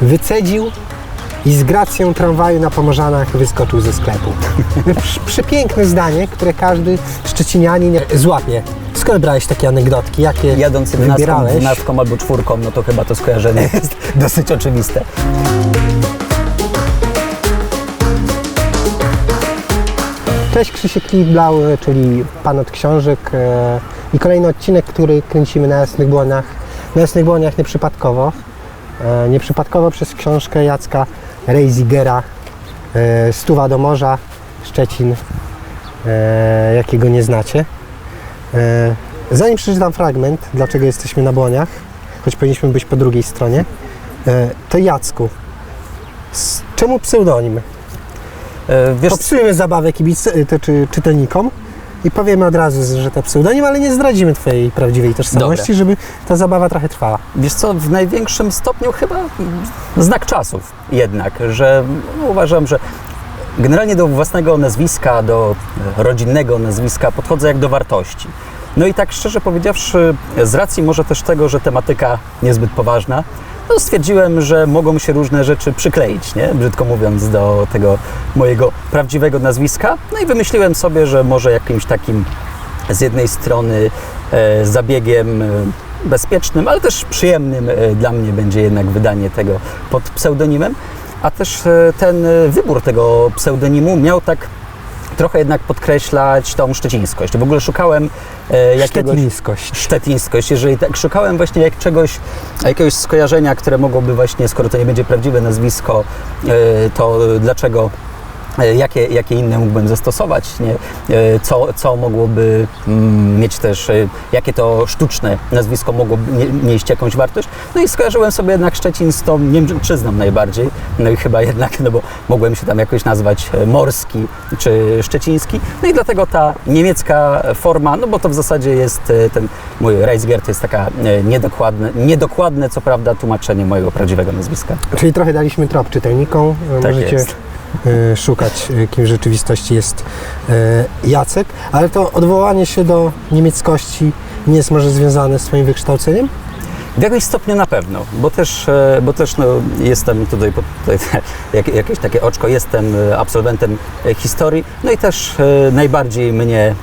wycedził i z gracją tramwaju na Pomorzanach wyskoczył ze sklepu. Prz- Przepiękne zdanie, które każdy szczecinianin złapie. Skąd brałeś takie anegdotki? Jakie Jadąc 11, wybierałeś? 12 albo czwórką, no to chyba to skojarzenie jest dosyć oczywiste. Cześć, Krzysiek Kliblau, czyli Pan od Książek e, i kolejny odcinek, który kręcimy na Jasnych Błoniach. Na Jasnych Błoniach nieprzypadkowo. E, Nieprzypadkowo przez książkę Jacka Reizigera e, Stuwa do morza, Szczecin, e, jakiego nie znacie. Zanim przeczytam fragment, dlaczego jesteśmy na Błoniach, choć powinniśmy być po drugiej stronie, to Jacku, czemu pseudonim? Wiesz, Popsujemy zabawę kibic, czy, czytelnikom i powiemy od razu, że to pseudonim, ale nie zdradzimy Twojej prawdziwej tożsamości, Dobra. żeby ta zabawa trochę trwała. wiesz co, w największym stopniu chyba znak czasów jednak, że no, uważam, że generalnie do własnego nazwiska, do rodzinnego nazwiska podchodzę jak do wartości. No i tak szczerze powiedziawszy, z racji może też tego, że tematyka niezbyt poważna, no stwierdziłem, że mogą się różne rzeczy przykleić, nie? brzydko mówiąc, do tego mojego prawdziwego nazwiska. No i wymyśliłem sobie, że może jakimś takim z jednej strony e, zabiegiem e, bezpiecznym, ale też przyjemnym e, dla mnie będzie jednak wydanie tego pod pseudonimem, a też e, ten e, wybór tego pseudonimu miał tak trochę jednak podkreślać tą szczecińskość. W ogóle szukałem e, jakiegoś Szczetiniskość. szczetińskość. Jeżeli tak szukałem właśnie jak czegoś, jakiegoś skojarzenia, które mogłoby właśnie, skoro to nie będzie prawdziwe nazwisko, e, to dlaczego Jakie, jakie inne mógłbym zastosować, nie? E, Co, co mogłoby mm, mieć też, e, jakie to sztuczne nazwisko mogłoby nie, nieść jakąś wartość. No i skojarzyłem sobie jednak Szczecin z tą Niemczyzną najbardziej. No i chyba jednak, no bo mogłem się tam jakoś nazwać e, Morski czy Szczeciński. No i dlatego ta niemiecka forma, no bo to w zasadzie jest e, ten mój Reisger, to jest taka e, niedokładne, niedokładne co prawda tłumaczenie mojego prawdziwego nazwiska. Czyli trochę daliśmy trop czytelnikom. E, Tak Możecie jest. E, szukać, e, kim w rzeczywistości jest e, Jacek. Ale to odwołanie się do niemieckości nie jest może związane z Twoim wykształceniem? W jakimś stopniu na pewno, bo też, bo też no, jestem tutaj, tutaj jak, jakieś takie oczko, jestem absolwentem historii, no i też najbardziej mnie,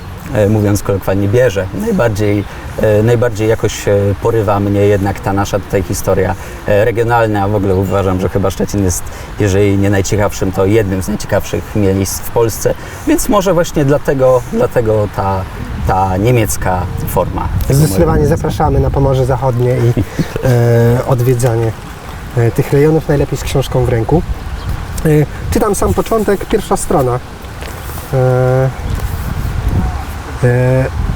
mówiąc kolokwialnie, bierze, najbardziej, e, najbardziej jakoś e, porywa mnie jednak ta nasza tutaj historia e, regionalna, a w ogóle uważam, że chyba Szczecin jest, jeżeli nie najciekawszym, to jednym z najciekawszych miejsc w Polsce, więc może właśnie dlatego, dlatego ta, ta niemiecka forma. Zdecydowanie zapraszamy na Pomorze Zachodnie i e, odwiedzanie e, tych rejonów, najlepiej z książką w ręku. E, czytam sam początek, pierwsza strona. E, e,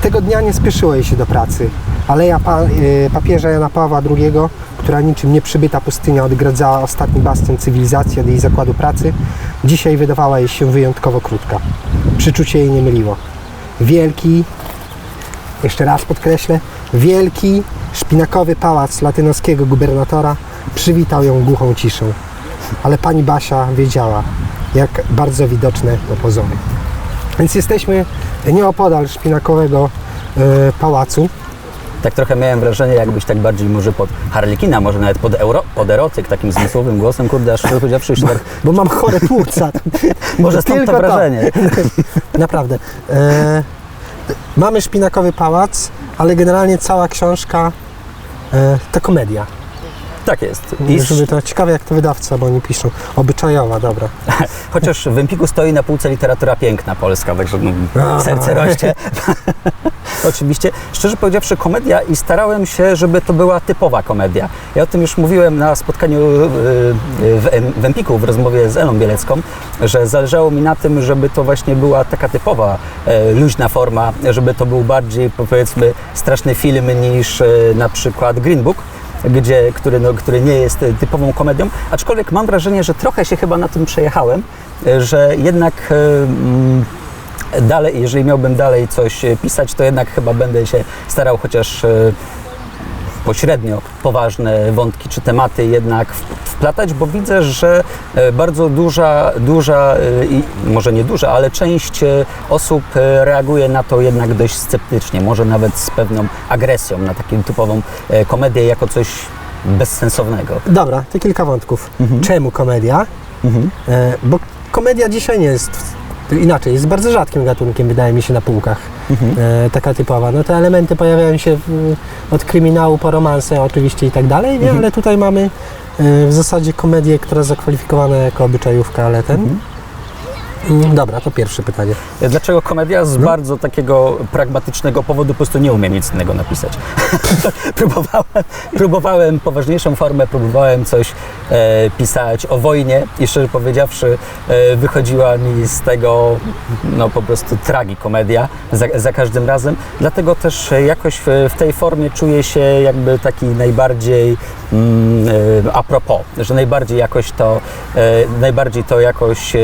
tego dnia nie spieszyło jej się do pracy. Aleja pa, e, papieża Jana Pawła II, która niczym nieprzybyta pustynia odgradzała ostatni bastion cywilizacji od jej zakładu pracy, dzisiaj wydawała jej się wyjątkowo krótka. Przyczucie jej nie myliło. Wielki, jeszcze raz podkreślę, wielki, szpinakowy pałac latynoskiego gubernatora przywitał ją głuchą ciszą. Ale pani Basia wiedziała, jak bardzo widoczne to pozory. Więc jesteśmy nieopodal szpinakowego e, pałacu. Tak trochę miałem wrażenie, jakbyś tak bardziej może pod Harlekina, może nawet pod, euro, pod erotyk, takim zmysłowym głosem, kurde, aż powiedziawszy się tak, Bo mam chore płuca. może stąd to Tylko to. wrażenie. Naprawdę. E, mamy szpinakowy pałac, ale generalnie cała książka e, to komedia. Tak jest. I Żeby to ciekawe jak to wydawca, bo oni piszą. Obyczajowa, dobra. chociaż w Empiku stoi na półce literatura piękna polska, także no, serce rośnie. Oczywiście, szczerze powiedziawszy, komedia i starałem się, żeby to była typowa komedia. Ja o tym już mówiłem na spotkaniu y, y, w, Em- w Empiku, w rozmowie z Elą Bielecką, że zależało mi na tym, żeby to właśnie była taka typowa, e, luźna forma, żeby to był bardziej, powiedzmy, straszny film niż e, na przykład Green Book gdzie, który, no, który nie jest e, typową komedią, aczkolwiek mam wrażenie, że trochę się chyba na tym przejechałem, e, że jednak e, mm, dalej, jeżeli miałbym dalej coś pisać, to jednak chyba będę się starał chociaż pośrednio poważne wątki czy tematy jednak wplatać, bo widzę, że e, bardzo duża, duża e, i może nie duża, ale część e, osób reaguje na to jednak dość sceptycznie, może nawet z pewną agresją na taką typową komedię jako coś bezsensownego. Dobra, to kilka wątków. Mhm. Czemu komedia? Mhm. E, bo komedia dzisiaj nie jest inaczej, jest bardzo rzadkim gatunkiem, wydaje mi się, na półkach. Mhm. E, taka typowa. No te elementy pojawiają się w, od kryminału po romanse oczywiście i tak dalej, nie? Mhm. ale tutaj mamy e, w zasadzie komedię, która zakwalifikowana jako obyczajówka, ale ten. Mhm. Mm, Dobra, to pierwsze pytanie. Dlaczego komedia? Z Mhm. bardzo takiego pragmatycznego powodu po prostu nie umiem nic innego napisać. próbowałem, próbowałem poważniejszą formę, próbowałem coś e, pisać o wojnie i szczerze powiedziawszy e, wychodziła mi z tego no po prostu tragikomedia za, za każdym razem. Dlatego też e, jakoś w, w tej formie czuję się jakby taki najbardziej a propos, że najbardziej jakoś to, e, najbardziej to jakoś e,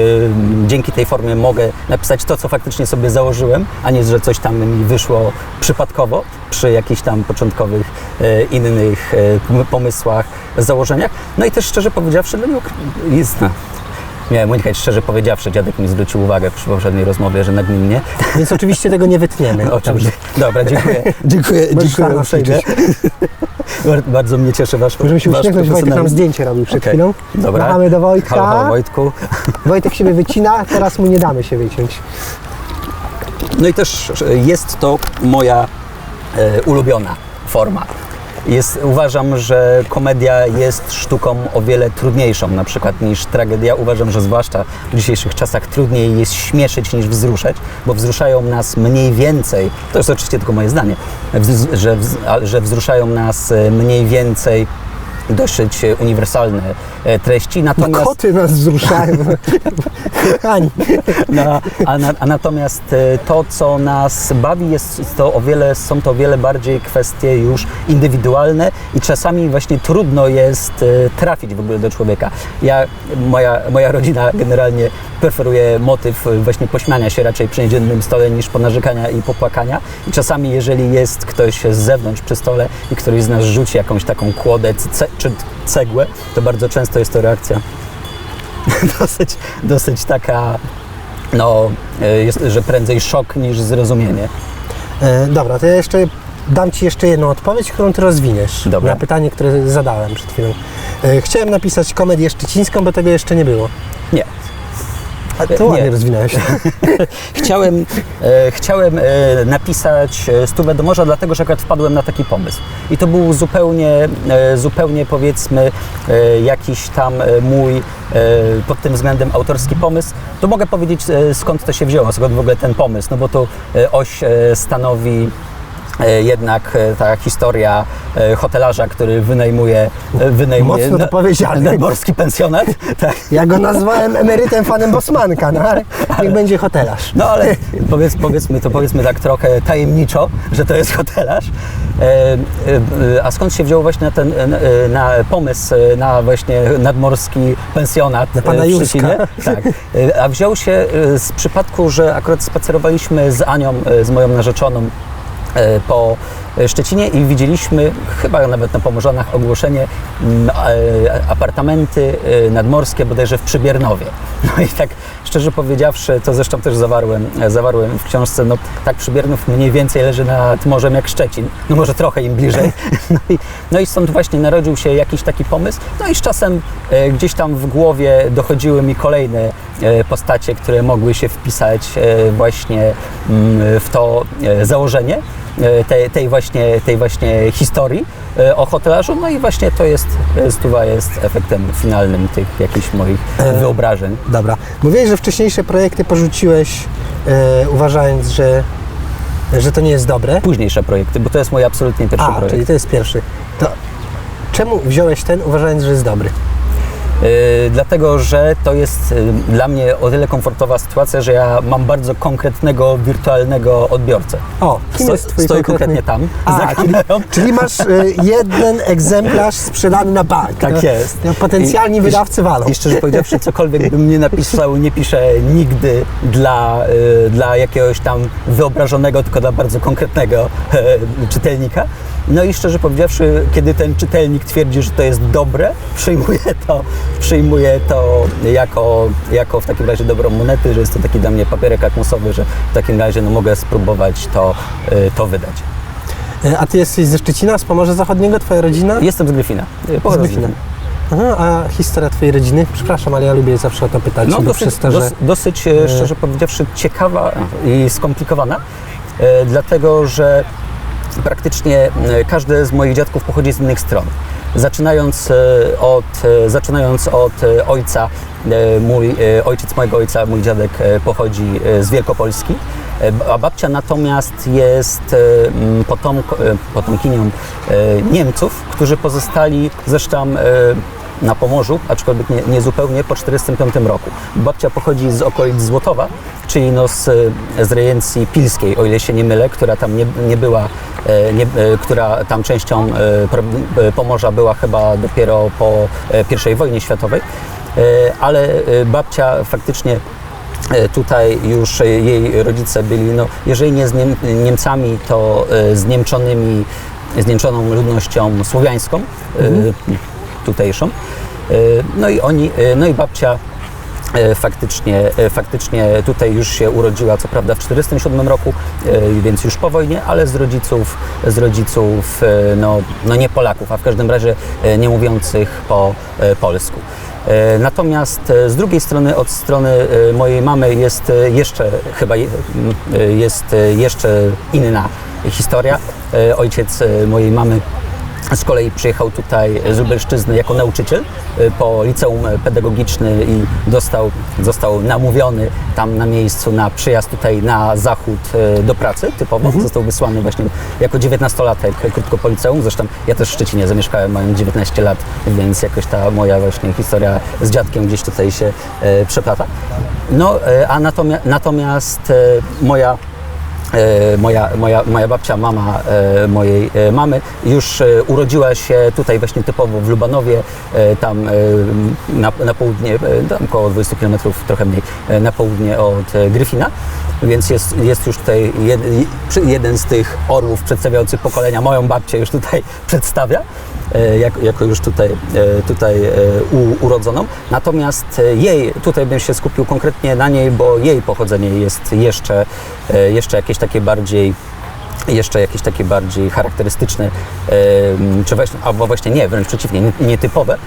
dzięki tej formie mogę napisać to, co faktycznie sobie założyłem, a nie, że coś tam mi wyszło przypadkowo przy jakichś tam początkowych e, innych e, pom- pomysłach, założeniach. No i też szczerze powiedziawszy, no nie jest, Miałem unikać, szczerze powiedziawszy, dziadek mi zwrócił uwagę przy poprzedniej rozmowie, że nagminnie. Więc oczywiście tego nie wytniemy. Oczywiście. Dobra, dziękuję. Dziękuję, Możesz dziękuję uprzejmie. Bardzo mnie cieszy wasz Możemy się wasz uśmiechnąć, Wojtek nam zdjęcie robił przed Okej. chwilą. Dobra. Machamy do Wojtka. Halo, halo Wojtku. Wojtek siebie wycina, teraz mu nie damy się wyciąć. No i też jest to moja e, ulubiona forma. Jest, uważam, że komedia jest sztuką o wiele trudniejszą na przykład niż tragedia. Uważam, że zwłaszcza w dzisiejszych czasach trudniej jest śmieszyć niż wzruszać, bo wzruszają nas mniej więcej, to jest oczywiście tylko moje zdanie, że, że wzruszają nas e, mniej więcej dosyć e, uniwersalne e, treści, No natomiast... koty nas wzruszają. Kochani. No, a, na, a natomiast e, to, co nas bawi, jest to o wiele, są to o wiele bardziej kwestie już indywidualne i czasami właśnie trudno jest trafić w ogóle do człowieka. Ja, moja, moja rodzina generalnie preferuje motyw właśnie pośmiania się raczej przy niedziennym stole niż ponarzekania i popłakania. I czasami, jeżeli jest ktoś z zewnątrz przy stole i któryś z nas rzuci jakąś taką kłodę czy cegłę, to bardzo często jest to reakcja dosyć, dosyć taka, no, e, jest, że prędzej szok niż zrozumienie. E, dobra, to ja jeszcze dam Ci jeszcze jedną odpowiedź, którą Ty rozwiniesz. Dobra. Na pytanie, które zadałem przed chwilą. E, chciałem napisać komedię szczecińską, bo tego jeszcze nie było. Nie. A to Nie. ładnie rozwinąłeś. Chciałem, e, chciałem e, napisać e, Stówę do morza, dlatego że akurat wpadłem na taki pomysł. I to był zupełnie, e, zupełnie powiedzmy e, jakiś tam e, mój e, pod tym względem autorski pomysł. To mogę powiedzieć e, skąd to się wzięło, skąd w ogóle ten pomysł, no bo to e, oś e, stanowi jednak e, ta historia e, hotelarza, który wynajmuje, e, wynajmuje Mocno to powiedziane. nadmorski pensjonat. Tak. Ja go nazwałem emerytem fanem Bosmanka, no ale niech będzie hotelarz. No ale powiedz, powiedzmy to powiedzmy tak trochę tajemniczo, że to jest hotelarz. E, e, e, a skąd się wziął właśnie na ten e, na pomysł e, na właśnie nadmorski pensjonat Na pana e, w. Szczecinie? Tak. E, A wziął się e, z przypadku, że akurat spacerowaliśmy z Anią, e, z moją narzeczoną e, po Szczecinie i widzieliśmy, chyba nawet na Pomorzanach, ogłoszenie mm, e, apartamenty e, nadmorskie bodajże w Przybiernowie. No i tak szczerze powiedziawszy, to zresztą też zawarłem, e, zawarłem w książce, no tak Przybiernów mniej więcej leży nad morzem jak Szczecin, no może trochę im bliżej. No i, no i stąd właśnie narodził się jakiś taki pomysł, no i z czasem e, gdzieś tam w głowie dochodziły mi kolejne e, postacie, które mogły się wpisać e, właśnie mm, w to e, założenie e, tej, tej, właśnie, tej właśnie historii e, o hotelarzu. No i właśnie to jest, e, stuwa jest efektem finalnym tych jakichś moich E, wyobrażeń. Dobra. Mówiłeś, że wcześniejsze projekty porzuciłeś, e, uważając, że, że to nie jest dobre. Późniejsze projekty, bo to jest mój absolutnie pierwszy A, projekt. czyli to jest pierwszy. To czemu wziąłeś ten, uważając, że jest dobry? Yy, dlatego, że to jest yy, dla mnie o tyle komfortowa sytuacja, że ja mam bardzo konkretnego, wirtualnego odbiorcę. O, kim Sto, jest twój konkretny... konkretnie tam, za A, czyli, czyli masz e, jeden egzemplarz sprzedany na bank. Tak no, jest. No, potencjalni I- wydawcy walą. I szczerze powiedziawszy, cokolwiek bym nie napisał, nie piszę nigdy dla, y, dla jakiegoś tam wyobrażonego, tylko dla bardzo konkretnego czytelnika. No i szczerze powiedziawszy, kiedy ten czytelnik twierdzi, że to jest dobre, przyjmuję to, przyjmuję to jako, jako w takim razie dobrą monetę, że jest to taki dla mnie papierek lakmusowy, że w takim razie no, mogę spróbować to, y, to wydać. E, A ty jesteś ze Szczecina, z Pomorza Zachodniego, twoja rodzina? Jestem z Gryfina. E, Z Gryfina. Aha, a historia twojej rodziny? Przepraszam, ale ja lubię zawsze o to pytać, No, dosyć, przez to, że... dos, dosyć e, szczerze powiedziawszy ciekawa i skomplikowana, dlatego że praktycznie e, każdy z moich dziadków pochodzi z innych stron. Zaczynając e, od, e, zaczynając od ojca, mój ojciec mojego ojca, mój dziadek pochodzi z Wielkopolski, a babcia natomiast jest potomkinią Niemców, którzy pozostali zresztą na Pomorzu, aczkolwiek nie, nie zupełnie po 1945 roku. Babcia pochodzi z okolic Złotowa, czyli no z, z rejencji pilskiej, o ile się nie mylę, która tam nie, nie była, e, nie, e, która tam częścią e, Pomorza była chyba dopiero po I wojnie światowej, ale babcia faktycznie Tutaj już jej rodzice byli, no, jeżeli nie z Niem Niemcami, to z niemczonymi, z niemczoną ludnością słowiańską, e, tutejszą. E, No i oni, e, no i babcia e, faktycznie, faktycznie tutaj już się urodziła, co prawda w 1947 roku, więc już po wojnie, ale z rodziców, z rodziców no, no nie Polaków, a w każdym razie nie mówiących po polsku. Natomiast z drugiej strony, od strony mojej mamy jest jeszcze chyba jest jeszcze inna historia. Ojciec mojej mamy z kolei przyjechał tutaj z Lubelszczyzny jako nauczyciel e, po liceum pedagogiczne i dostał, został namówiony tam na miejscu na przyjazd tutaj na zachód e, do pracy typowo. Został wysłany właśnie jako 19-latek krótko po liceum. Zresztą ja też w Szczecinie zamieszkałem mając 19 lat, więc jakoś ta moja właśnie historia z dziadkiem gdzieś tutaj się przeplata. No, a natomiast, natomiast moja moja, moja, moja babcia, mama e, mojej e, mamy, już e, urodziła się tutaj właśnie typowo w Lubanowie, e, tam e, na, na południe, e, tam około 20 km, trochę mniej, e, na południe od e, Gryfina, więc jest, jest już tutaj jed, jeden z tych orłów przedstawiających pokolenia, moją babcię już tutaj przedstawia. e, Jako, jako już tutaj, e, tutaj e, u, urodzoną. Natomiast jej, tutaj bym się skupił konkretnie na niej, bo jej pochodzenie jest jeszcze, jeszcze jakieś takie bardziej jeszcze jakieś takie bardziej charakterystyczne, czy właśnie, albo właśnie nie, wręcz przeciwnie, nie- nietypowe,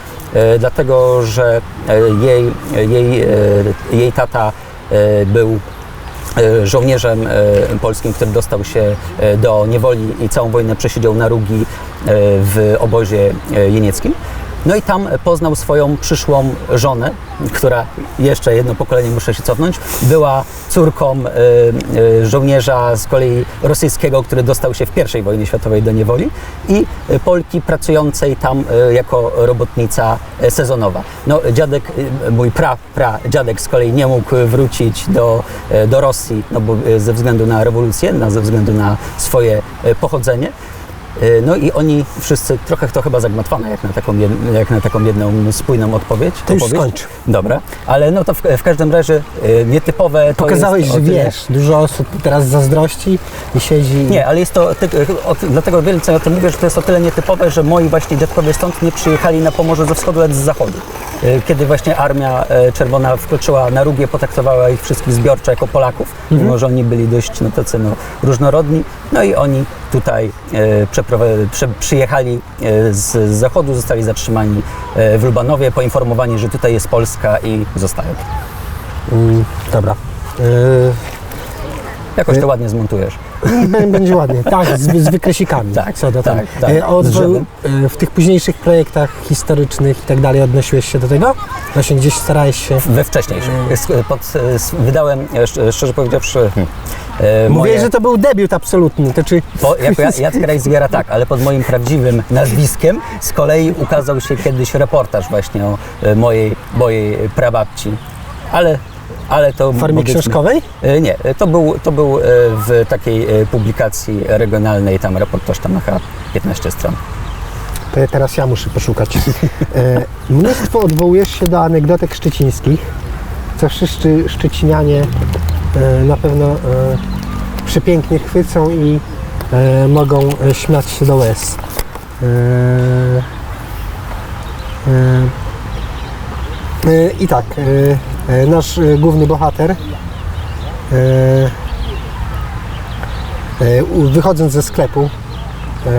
dlatego że jej, jej, jej tata był żołnierzem e, polskim, który dostał się e, do niewoli i całą wojnę przesiedział na Rugi e, w obozie e, jenieckim. No i tam poznał swoją przyszłą żonę, która jeszcze jedno pokolenie muszę się cofnąć, była córką e, e, żołnierza z kolei rosyjskiego, który dostał się w I wojnie światowej do niewoli i e, Polki pracującej tam jako robotnica sezonowa. No dziadek, mój pra, pra dziadek z kolei nie mógł wrócić do, do Rosji, no bo ze względu na rewolucję, na, ze względu na swoje pochodzenie. E, No i oni wszyscy, trochę to chyba zagmatwane, jak na taką, jed- jak na taką jedną spójną odpowiedź. To już skończ. Dobra, ale no to w, w każdym razie e, nietypowe to Pokazałeś, jest że tyle- wiesz, dużo osób teraz zazdrości i siedzi... Nie, ale jest to, ty, o, dlatego więcej o tym mówię, że to jest o tyle nietypowe, że moi właśnie dziadkowie stąd nie przyjechali na Pomorze ze wschodu, lecz z zachodu. E, Kiedy właśnie Armia e, Czerwona wkroczyła na Rugię, potraktowała ich wszystkich zbiorczo jako Polaków, mimo że oni byli dość no, tacy no, różnorodni. No i oni tutaj e, przyjechali e, z, zachodu, zostali zatrzymani e, w Lubanowie, poinformowani, że tutaj jest Polska i zostają. Mm, dobra. Yy, Jakoś to ładnie zmontujesz. Bę- Będzie ładnie, tak, z, z wykresikami. Tak, co do tak, tego. tak, E, Od, e, w tych późniejszych projektach historycznych i tak dalej odnosiłeś się do tego? Właśnie gdzieś starałeś się... We wcześniejszym. Sk- Pod, wydałem, e, szcz- szczerze powiedziawszy, hmm, e, Mówiłeś, moje, że to był debiut absolutny, to czy... po, jako Ja- Jacek Rajzwiera tak, ale pod moim prawdziwym nazwiskiem z kolei ukazał się kiedyś reportaż właśnie o e, mojej, mojej prababci. Ale, ale to... W formie książkowej? E, Nie, e, to był, to był e, w takiej publikacji regionalnej, tam reportaż tam na chyba 15 stron. To teraz ja muszę poszukać. Mnóstwo odwołujesz się do anegdotek szczecińskich, co wszyscy szczecinianie na pewno przepięknie chwycą i mogą śmiać się do łez. I tak, nasz e, główny bohater e, e, wychodząc ze sklepu e,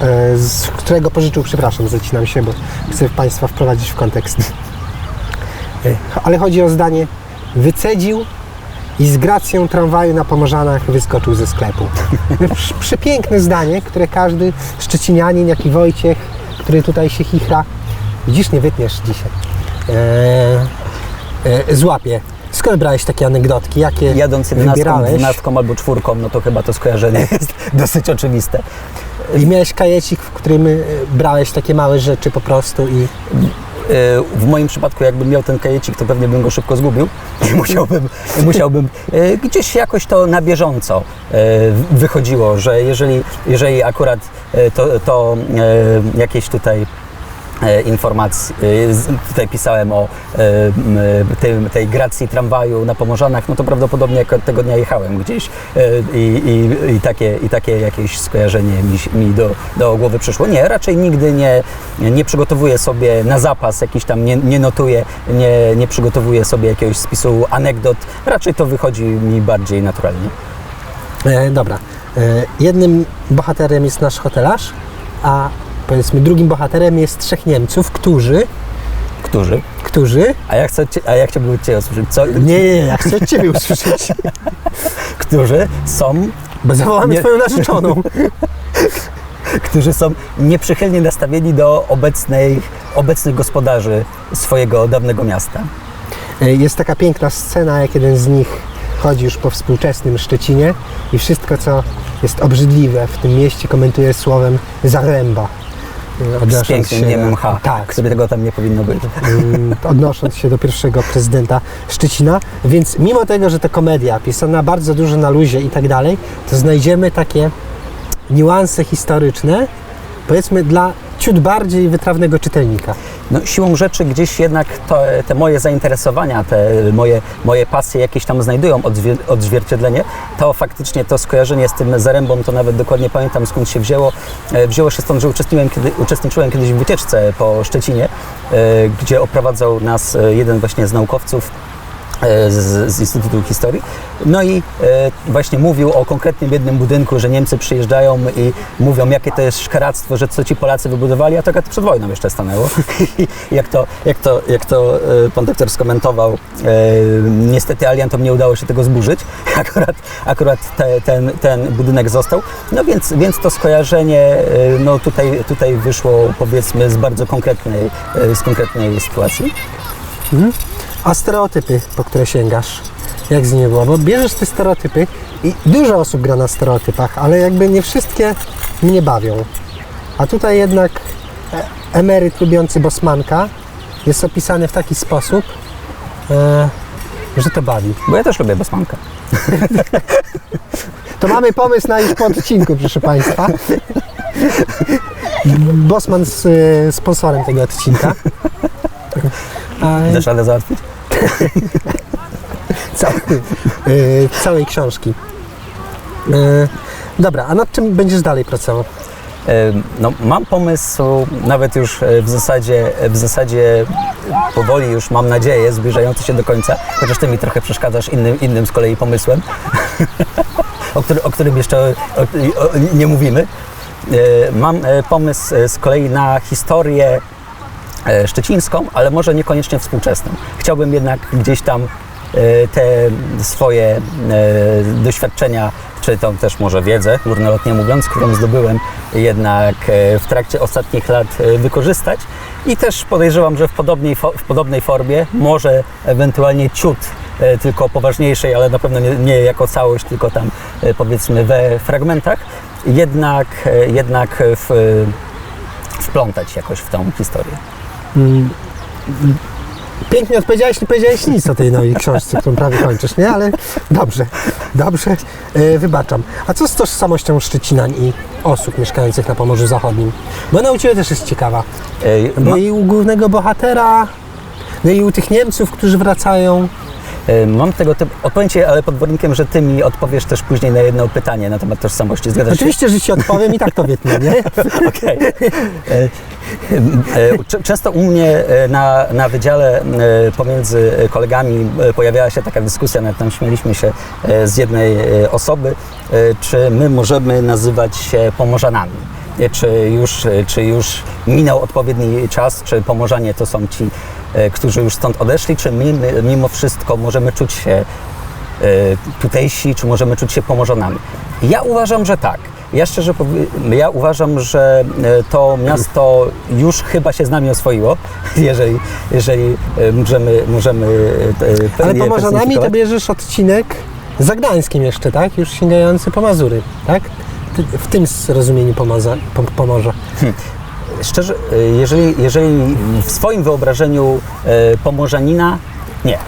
e, z którego pożyczył, przepraszam, zacinam się, bo chcę Państwa wprowadzić w kontekst. E, Ale chodzi o zdanie, wycedził i z gracją tramwaju na Pomorzanach wyskoczył ze sklepu. Prz- Przepiękne zdanie, które każdy szczecinianin, jak i Wojciech, który tutaj się chichra, widzisz, nie wytniesz dzisiaj, e, e, złapie. Skąd brałeś takie anegdotki? Jakie Jadąc 11, wybierałeś? 12 albo czwórką, no to chyba to skojarzenie jest dosyć oczywiste. I miałeś kajecik, w którym y, brałeś takie małe rzeczy po prostu i W moim przypadku, jakbym miał ten kajecik, to pewnie bym go szybko zgubił i musiałbym, musiałbym gdzieś jakoś to na bieżąco wychodziło, że jeżeli, jeżeli akurat to, to jakieś tutaj e, informacji, y, z- tutaj pisałem o e, tym, tej gracji tramwaju na Pomorzanach, no to prawdopodobnie tego dnia jechałem gdzieś e, i, i, i, takie, i takie jakieś skojarzenie mi, mi do, do głowy przyszło. Nie, raczej nigdy nie, nie przygotowuję sobie na zapas jakiś tam, nie, nie notuję, nie, nie przygotowuję sobie jakiegoś spisu anegdot, raczej to wychodzi mi bardziej naturalnie. E, dobra. E, jednym bohaterem jest nasz hotelarz, a powiedzmy drugim bohaterem jest trzech Niemców, którzy, Którzy? którzy, A ja, chcę, a ja chciałbym od Ciebie usłyszeć, co, nie, nie, nie, ja chcę Ciebie usłyszeć, którzy są bo zawołamy Nie. Twoją narzeczoną. którzy są nieprzychylnie nastawieni do obecnej, obecnych gospodarzy swojego dawnego miasta. E, Jest taka piękna scena, jak jeden z nich chodzi już po współczesnym Szczecinie i wszystko, co jest obrzydliwe w tym mieście, komentuje słowem zaręba. Z odnosząc pięknym się- niemym H, Tak, sobie tego tam nie powinno być. mm, odnosząc się do pierwszego prezydenta Szczecina. Więc mimo tego, że to komedia pisana bardzo dużo na luzie i tak dalej, to znajdziemy takie niuanse historyczne, powiedzmy dla ciut bardziej wytrawnego czytelnika. No, siłą rzeczy gdzieś jednak to, te moje zainteresowania, te moje, moje pasje jakieś tam znajdują odzwier- odzwierciedlenie, to faktycznie to skojarzenie z tym zarębą, to nawet dokładnie pamiętam skąd się wzięło. E, Wzięło się stąd, że uczestniczyłem, kiedy, uczestniczyłem kiedyś w wycieczce po Szczecinie, e, gdzie oprowadzał nas e, jeden właśnie z naukowców z, z Instytutu Historii. No i e, właśnie mówił o konkretnym jednym budynku, że Niemcy przyjeżdżają i mówią, jakie to jest szkaractwo, że co ci Polacy wybudowali, a to akurat przed wojną jeszcze stanęło. Jak to, jak to, jak to e, pan doktor skomentował, e, niestety aliantom nie udało się tego zburzyć. Akurat, akurat te, ten, ten budynek został. No więc, więc to skojarzenie e, no tutaj, tutaj wyszło powiedzmy z bardzo konkretnej, e, z konkretnej sytuacji. A stereotypy, po które sięgasz? Jak z nimi było? Bo bierzesz te stereotypy i dużo osób gra na stereotypach, ale jakby nie wszystkie mnie bawią. A tutaj jednak e- emeryt lubiący Bosmanka jest opisany w taki sposób, e, że to bawi. Bo ja też lubię Bosmanka. To mamy pomysł na już po odcinku, proszę Państwa. Bosman jest e, sponsorem tego odcinka. A, Dasz radę załatwić? całej, e, całej książki. E, dobra, a nad czym będziesz dalej pracował? E, No, mam pomysł, nawet już w zasadzie, w zasadzie powoli już mam nadzieję, zbliżający się do końca, chociaż ty mi trochę przeszkadzasz innym, innym z kolei pomysłem, o, który, o którym jeszcze o, o, nie mówimy. Mam pomysł z kolei na historię szczecińską, ale może niekoniecznie współczesną. Chciałbym jednak gdzieś tam e, te swoje e, doświadczenia, czy tą też może wiedzę, górnolotnie mówiąc, którą zdobyłem jednak e, w trakcie ostatnich lat e, wykorzystać i też podejrzewam, że w podobnej, w podobnej formie, może ewentualnie ciut e, tylko poważniejszej, ale na pewno nie, nie jako całość, tylko tam e, powiedzmy we fragmentach, jednak, e, jednak w, wplątać jakoś w tą historię. Pięknie odpowiedziałeś, nie powiedziałeś nic o tej nowej książce, którą prawie kończysz, nie? Ale dobrze, dobrze, e, wybaczam. A co z tożsamością Szczecina i osób mieszkających na Pomorzu Zachodnim? Bo ona u Ciebie też jest ciekawa. E, Bo ma- i u głównego bohatera, no i u tych Niemców, którzy wracają. Mam tego typu, odpowiem Ci, ale pod warunkiem, że Ty mi odpowiesz też później na jedno pytanie na temat tożsamości. Zgadzasz się? Oczywiście, że ci odpowiem i tak to wytnę, nie? Okej. E, Często u mnie e, na, na wydziale e, pomiędzy kolegami pojawiała się taka dyskusja, nawet tam śmieliśmy się z jednej osoby, czy my możemy nazywać się Pomorzanami. Czy już, czy już minął odpowiedni czas, czy Pomorzanie to są ci, którzy już stąd odeszli, czy my, mimo wszystko możemy czuć się e, tutejsi, czy możemy czuć się pomorzanami? Ja uważam, że tak. Ja szczerze powiem, ja uważam, że e, to miasto już chyba się z nami oswoiło, jeżeli, jeżeli e, możemy, możemy e, Ale je Pomorzanami to bierzesz odcinek za Gdańskim jeszcze, tak? Już sięgający po Mazury, tak? W tym rozumieniu Pomorza. Pom- Pomorza. Szczerze, e, jeżeli, jeżeli w swoim wyobrażeniu e, Pomorzanina, nie.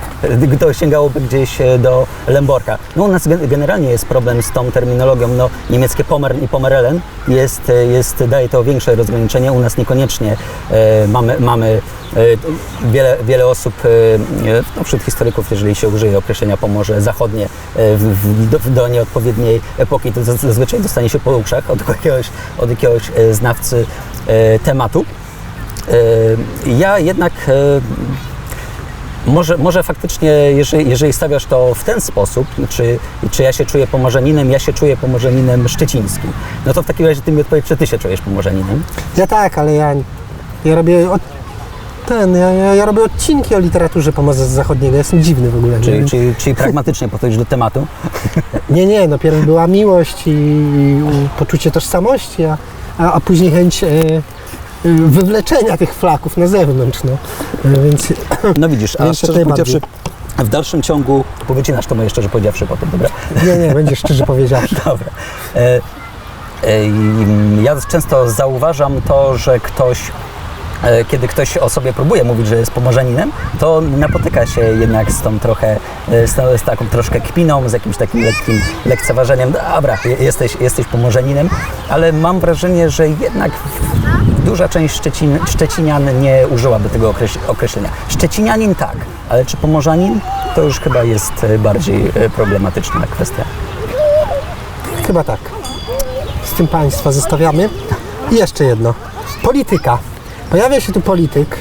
To sięgałoby gdzieś e, do Lęborka. No u nas gen- generalnie jest problem z tą terminologią. No, niemieckie Pommern i Pommerellen jest, jest, daje to większe rozgraniczenie. U nas niekoniecznie mamy, mamy wiele, wiele osób, no, wśród historyków, jeżeli się użyje określenia Pomorze Zachodnie w, w, do, do nieodpowiedniej epoki, to zaz- zazwyczaj dostanie się po uszach od jakiegoś, od jakiegoś znawcy tematu. E, Ja jednak e, może, może faktycznie, jeżeli, jeżeli stawiasz to w ten sposób, czy, czy ja się czuję pomorzaninem, ja się czuję pomorzaninem szczecińskim, no to w takim razie ty mi odpowiedz, czy ty się czujesz pomorzaninem. Ja tak, ale ja, ja robię od, ten, ja, ja, robię odcinki o literaturze Pomorza Zachodniego. Ja jestem dziwny w ogóle. Czyli, czyli, czyli pragmatycznie podchodzisz do tematu. Nie, nie, no pierw była miłość i, i poczucie tożsamości, a, a, a później chęć e, e, wywleczenia tych flaków na zewnątrz, no. E, Więc No widzisz, a szczerze powiedziawszy, w dalszym ciągu, powycinasz to moje szczerze powiedziawszy potem, dobra? nie, nie, będzie szczerze powiedziawszy. Dobra. E, e, ja często zauważam to, że ktoś, kiedy ktoś o sobie próbuje mówić, że jest pomorzaninem, to napotyka się jednak z tą trochę, e, z, taką troszkę kpiną, z jakimś takim lekkim lekceważeniem. Dobra, je- jesteś, jesteś pomorzaninem, ale mam wrażenie, że jednak duża część Szczecin, Szczecinian nie użyłaby tego okreś- określenia. Szczecinianin tak, ale czy pomorzanin, to już chyba jest e, bardziej e, problematyczna kwestia. Chyba tak. Z tym Państwa zostawiamy. I jeszcze jedno. Polityka. Pojawia się tu polityk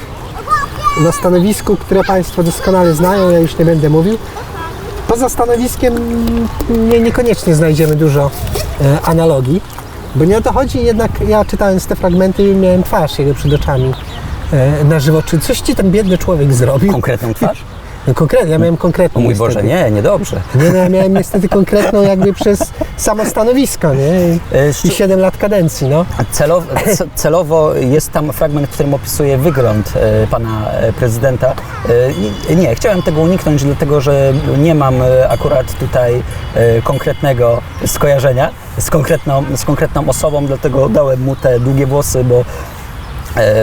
na stanowisku, które Państwo doskonale znają, ja już nie będę mówił. Poza stanowiskiem nie, niekoniecznie znajdziemy dużo e, analogii, bo nie o to chodzi, jednak ja czytając te fragmenty miałem twarz jego przed oczami e, na żywo. Czy coś Ci ten biedny człowiek zrobił? Konkretną twarz? No, konkretnie, ja miałem O konkretną. mój niestety. Boże, nie, niedobrze. Nie, no ja miałem niestety konkretną jakby przez samo stanowisko, nie? I, E, i szcz- 7 lat kadencji, no. Celowo, ce- celowo jest tam fragment, w którym opisuje wygląd e, pana e, prezydenta. Nie- chciałem tego uniknąć, dlatego że nie mam akurat tutaj konkretnego skojarzenia z konkretną, z konkretną osobą, dlatego dałem mu te długie włosy, bo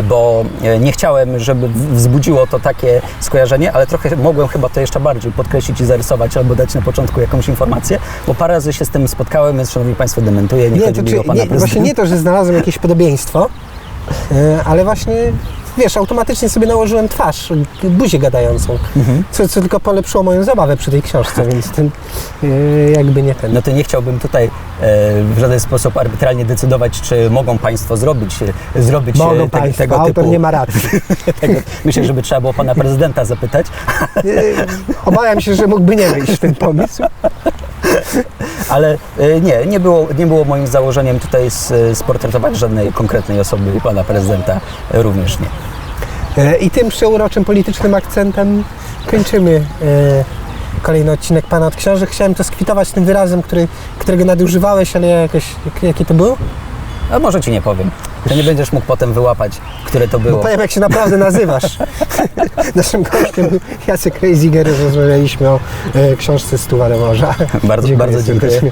bo e, nie chciałem, żeby wzbudziło to takie skojarzenie, ale trochę mogłem chyba to jeszcze bardziej podkreślić i zarysować albo dać na początku jakąś informację, bo parę razy się z tym spotkałem, więc szanowni Państwo dementuję, nie, Nie, chodzi to mi czy, o pana nie, właśnie nie to, że znalazłem jakieś podobieństwo, e, ale właśnie, wiesz, automatycznie sobie nałożyłem twarz, buzię gadającą, Mhm. co, co tylko polepszyło moją zabawę przy tej książce, więc ten e, jakby nie ten. No to nie chciałbym tutaj e, w żaden sposób arbitralnie decydować, czy mogą Państwo zrobić, e, zrobić e, Mogą te, Państwo, tego autor typu. nie ma racji. Tego, myślę, żeby trzeba było Pana Prezydenta zapytać, E, Obawiam się, że mógłby nie wyjść ten pomysł. ale e, nie, nie było, nie było moim założeniem tutaj sportretować żadnej konkretnej osoby Pana Prezydenta e, również nie. E, I tym przeuroczym politycznym akcentem kończymy e, kolejny odcinek Pana od Książek. Chciałem to skwitować tym wyrazem, który, którego nadużywałeś, ale ja jakoś, jak, jaki to był? A może Ci nie powiem. To nie będziesz mógł potem wyłapać, które to Bo było. powiem, jak się naprawdę nazywasz. Naszym gościem był Jacek Reisiger, rozmawialiśmy o e, książce Stuwa Morza. Bardzo, Dziękuję bardzo dziękuję.